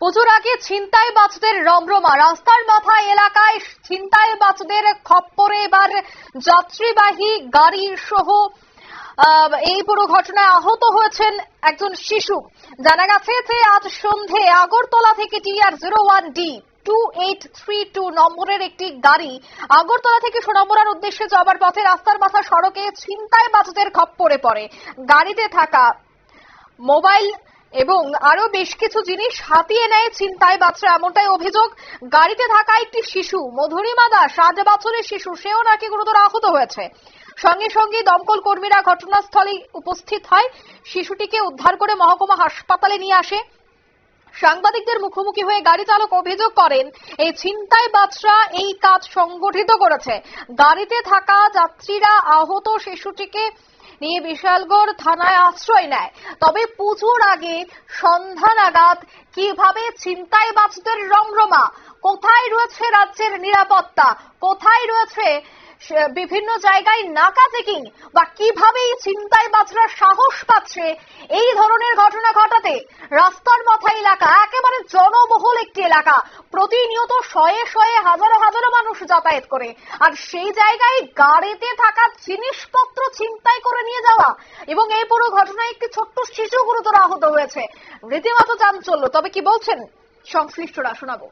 পুজোর আগে ছিনতাই বাজদের রমরমা। রাস্তার মাথা এলাকায় ছিনতাই বাজদের খপ্পরে এবার যাত্রীবাহী গাড়ি সহ এই পুরো ঘটনায় আহত হয়েছেন একজন শিশু। জানা গেছে যে আজ সন্ধে আগরতলা থেকে TR zero one D two eight three two নম্বরের একটি গাড়ি আগরতলা থেকে সোনামুড়ার উদ্দেশ্যে যাবার পথে রাস্তার মাথা সড়কে ছিনতাই বাজদের খপ্পরে পড়ে। গাড়িতে থাকা মোবাইল এবং আরও বেশ কিছু জিনিস হাতিয়ে নেয় চিন্তায় বাচ্চা এমনটাই অভিযোগ, গাড়িতে থাকা একটি শিশু, মধুরিমা দাস সাত বছরের শিশু, সেও নাকি গুরুতর আহত হয়েছে। সঙ্গে সঙ্গে দমকল কর্মীরা ঘটনাস্থলে উপস্থিত হয়। শিশুটিকে উদ্ধার করে মহকুমা হাসপাতালে নিয়ে আসে। সাংবাদিকদের মুখোমুখি হয়ে গাড়ি চালক অভিযোগ করেন, এই ছিনতাই বাজরা এই কাজ সংগঠিত করেছে। গাড়িতে থাকা যাত্রীরা আহত শিশুটিকে নিয়ে বিশালগড় থানায় আশ্রয় নেয়। তবে পুজোর আগে সন্ধ্যা নাগাদ কীভাবে ছিনতাই বাঁচদের রমরমা? কোথায় রয়েছে রাজ্যের নিরাপত্তা? কোথায় রয়েছে বিভিন্ন জায়গায় নাকা চেকিং বা কীভাবে এই ছিনতাই বাজরা সাহস পাচ্ছে এই ধরনের ঘটনা ঘটাতে রাস্তার মাথা এলাকা, একেবারে জনবহুল একটি এলাকা। প্রতিনিয়ত শয়ে শয়ে হাজারো হাজারো মানুষ যাতায়াত করে। আর সেই জায়গায় গাড়িতে থাকা জিনিসপত্র ছিনতাই করে নিয়ে যাওয়া। এবং এই পুরো ঘটনায় একটি ছোট্ট শিশু গুরুতর আহত হয়েছে। রীতিমতো চাঞ্চল্য। তবে কি বলছেন সংশ্লিষ্টরা? শোনাবো।